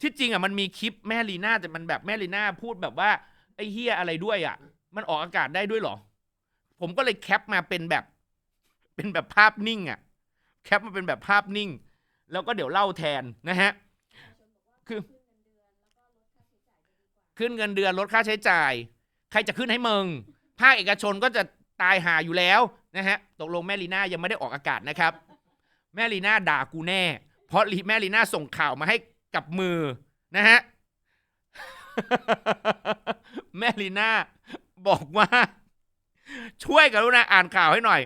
ที่จริงอะมันมีคลิปแม่ลีน่าแต่มันแบบแม่ลีน่าพูดแบบว่าไอ้เฮียอะไรด้วยอะ มันออกอากาศได้ด้วยเหรอ ผมก็เลยแคปมาเป็นแบบ เป็นแบบภาพนิ่งอะ แคปมาเป็นแบบภาพนิ่ง แล้วก็เดี๋ยวเล่าแทนนะฮะ คือ ขึ้นเงินเดือนลดค่าใช้จ่าย ใครจะขึ้นให้มึง ภาคเอกชนก็จะตายหาอยู่แล้วนะฮะ ตกลงแม่ลีน่ายังไม่ได้ออกอากาศนะครับ แม่ลีน่าด่ากูแน่ เพราะลีแม่ลีน่าส่งข่าวมาให้ กับมือนะฮะ แม่ลีน่าบอกว่า ช่วยกรุณาอ่านข่าวให้หน่อย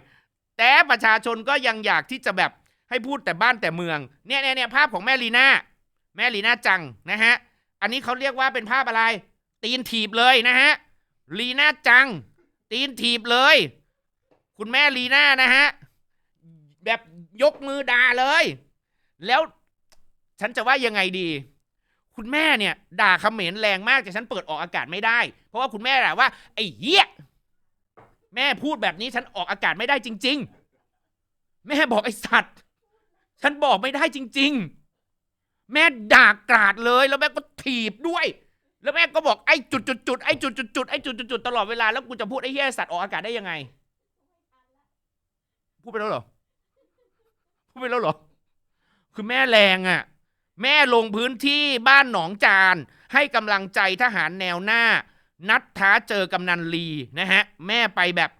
แต่ประชาชนก็ยังอยากที่จะแบบให้พูดแต่บ้านแต่เมือง เนี่ยเนี่ยเนี่ยภาพของแม่ลีน่าแม่ลีน่าจังนะฮะ อันนี้เขาเรียกว่าเป็นภาพอะไร ตีนถีบเลยนะฮะลีน่าจัง ตีนถีบเลย คุณแม่ลีน่านะฮะ แบบยกมือด่าเลย แล้ว ฉันจะว่ายังไงดี คุณแม่เนี่ยด่าเขมรแรงมากแต่ฉันเปิดออกอากาศไม่ได้ เพราะว่าคุณแม่ด่าว่าไอ้เหี้ยแม่พูดแบบนี้ฉันออกอากาศไม่ได้จริง ๆ แม่บอกไอ้สัตว์ ฉันบอกไม่ได้จริง ๆ แม่ด่ากราดเลยแล้วแม่ก็ถีบด้วย แล้วแม่ก็บอกไอ้จุดจุดจุดไอ้จุดจุดจุดไอ้จุดจุดจุดตลอดเวลาแล้วกูจะพูดไอ้เหี้ยสัตว์ออกอากาศได้ยังไง พูดไปแล้วเหรอพูดไปแล้วเหรอ คือแม่แรงอะ่ะ แม่ลงพื้นที่บ้านหนองจาน ให้กำลังใจทหารแนวหน้า นัดท้าเจอกำนันลีนะฮะ แม่ไปแบบ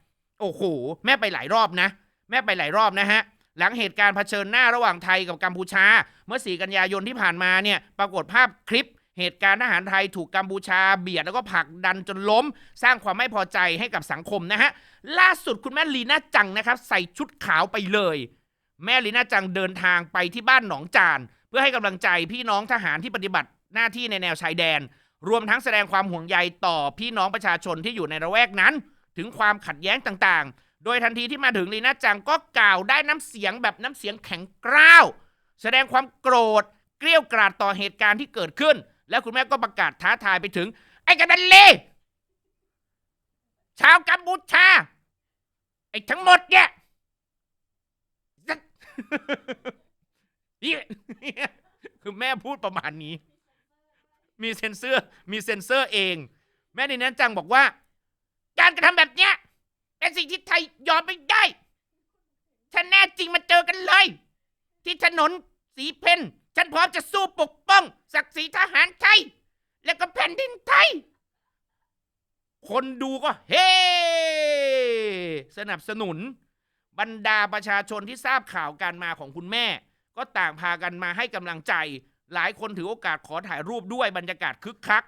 โอ้โห แม่ไปหลายรอบนะ แม่ไปหลายรอบนะฮะ หลังเหตุการณ์เผชิญหน้าระหว่างไทยกับกัมพูชา เมื่อ 4 กันยายนที่ผ่านมาเนี่ย ปรากฏภาพคลิป เหตุการณ์ทหารไทยถูกกัมพูชาเบียดแล้วก็ผลักดันจนล้ม สร้างความไม่พอใจให้กับสังคมนะฮะ ล่าสุดคุณแม่ลีน่าจังนะครับ ใส่ชุดขาวไปเลย แม่ลีน่าจังเดินทางไปที่บ้านหนองจาน พื่อให้กำลังใจพี่น้องทหารที่ปฏิบัติหน้าที่ในแนวชายแดน รวมทั้งแสดงความห่วงใยต่อพี่น้องประชาชนที่อยู่ในระแวกนั้น ถึงความขัดแย้งต่างๆ โดยทันทีที่มาถึงลีน่าจังก็กล่าวได้น้ำเสียงแบบน้ำเสียงแข็งกร้าว แสดงความโกรธเกลี้ยวกราดต่อเหตุการณ์ที่เกิดขึ้น และคุณแม่ก็ประกาศท้าทายไปถึง ไอ้กระดันเลชาวกัมพูชาไอ้ทั้งหมดเนี่ย นี่คือแม่พูดประมาณนี้ มีเซ็นเซอร์ มีเซ็นเซอร์เอง แม่ในนั้นจังบอกว่า การกระทำแบบเนี้ย เป็นสิ่งที่ไทยยอมไม่ได้ถ้าแน่จริงมาเจอกันเลย ที่ถนนสีเพนฉันพร้อมจะสู้ปกป้อง ศักดิ์ศรีทหารไทย และก็แผ่นดินไทย คนดูก็เฮ้สนับสนุน บรรดาประชาชนที่ทราบข่าวการมาของคุณแม่ ก็ต่างพากันมาให้กำลังใจ หลายคนถือโอกาสขอถ่ายรูปด้วยบรรยากาศคึกคัก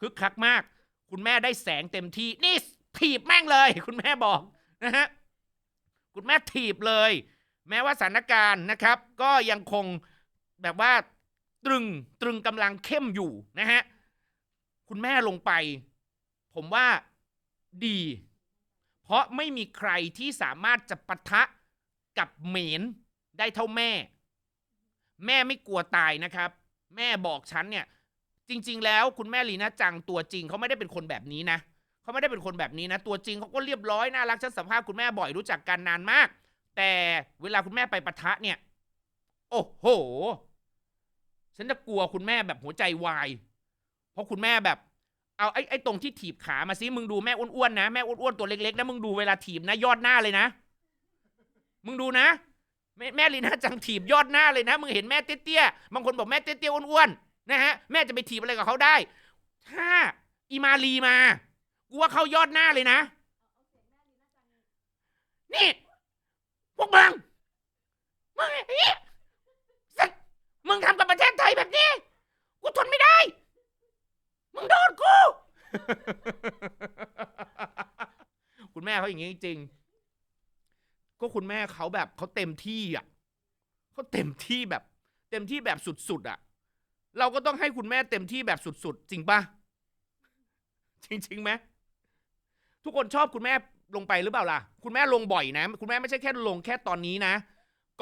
คึกคักมาก คุณแม่ได้แสงเต็มที่นี่ถีบแม่งเลย คุณแม่บอกนะฮะคุณแม่ถีบเลย แม้ว่าสถานการณ์นะครับ ก็ยังคงแบบว่าตรึงตรึงกำลังเข้มอยู่นะฮะคุณแม่ลงไป ผมว่าดี เพราะไม่มีใครที่สามารถจะปะทะกับเหมนได้เท่าแม่ แม่ไม่กลัวตายนะครับ แม่บอกฉันเนี่ย จริง ๆ แล้วคุณแม่ลีน่าจังตัวจริงเขาไม่ได้เป็นคนแบบนี้นะเขาไม่ได้เป็นคนแบบนี้นะ ตัวจริงเขาก็เรียบร้อยน่ารักฉันสัมภาษณ์คุณแม่บ่อยรู้จักกันนานมาก แต่เวลาคุณแม่ไปปะทะเนี่ย โอ้โห ฉันจะกลัวคุณแม่แบบหัวใจวาย เพราะคุณแม่แบบ เอาไอ้ไอ้ตรงที่ถีบขามาซิมึงดูแม่อ้วนๆนะแม่อ้วนๆตัวเล็กๆนะมึงดูเวลาถีบนะยอดหน้าเลยนะ มึงดูนะ แม่แม่ลีน่าจังถีบยอดหน้าเลยนะ มึงเห็นแม่เตี้ยๆบางคนบอกแม่เตี้ยๆอ้วนๆนะฮะแม่จะไปถีบอะไรกับเขาได้ ถ้าอีมาลีมากูว่าเขายอดหน้าเลยนะ นี่ พวกมึงมึงไอ้เหี้ยสัตว์มึงทำกับประเทศไทยแบบนี้ กูทนไม่ได้ มึงโดนกู คุณแม่เขาอย่างนี้จริงๆ ก็คุณแม่เขาแบบเขาเต็มที่อะเขาเต็มที่แบบ เต็มที่แบบสุดๆอะ เราก็ต้องให้คุณแม่เต็มที่แบบสุดๆ จริงปะจริงๆไหมทุกคนชอบคุณแม่ลงไปหรือเปล่าล่ะ คุณแม่ลงบ่อยนะ คุณแม่ไม่ใช่แค่ลงแค่ตอนนี้นะ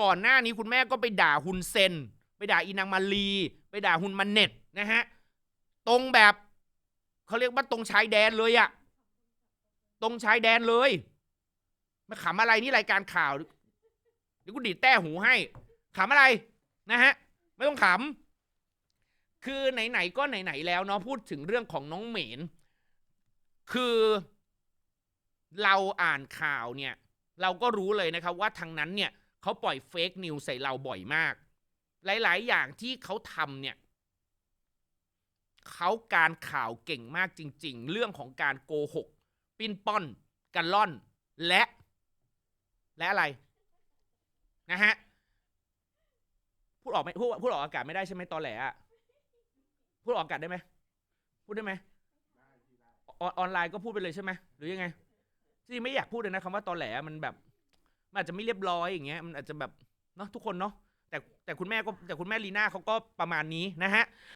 ก่อนหน้านี้คุณแม่ก็ไปด่าฮุนเซน ไปด่าอีนางมาลี ไปด่าฮุนมันเน็ตนะฮะ ตรงแบบเขาเรียกว่าตรงชายแดนเลยอะตรงชายแดนเลย มาขำอะไรนี่รายการข่าวเดี๋ยวกูดีดแต้หูให้ขำอะไรนะฮะไม่ต้องขำคือไหนๆก็ไหนๆแล้วเนาะพูดถึงเรื่องของน้องเหมนคือเราอ่านข่าวเนี่ย เราก็รู้เลยนะครับว่าทางนั้นเนี่ยเขาปล่อยเฟกนิวใส่เราบ่อยมาก หลายๆ อย่างที่เขาทำเนี่ยเขาการข่าวเก่งมากจริง ๆ เรื่องของการโกหก ปิ้นป้อน กันล่อน และ และอะไรนะฮะพูดออกไหมพูดพูดออกอากาศไม่ได้ใช่ไหมตอนแหลอะพูดออกอากาศได้ไหมพูดได้ไหมออนออนไลน์ก็พูดไปเลยใช่ไหมหรือยังไงจริงไม่อยากพูดเลยนะคำว่าตอนแหลมันแบบมันอาจจะไม่เรียบร้อยอย่างเงี้ยมันอาจจะแบบเนาะทุกคนเนาะแต่แต่คุณแม่ก็แต่คุณแม่ลีน่าเขาก็ประมาณนี้นะฮะ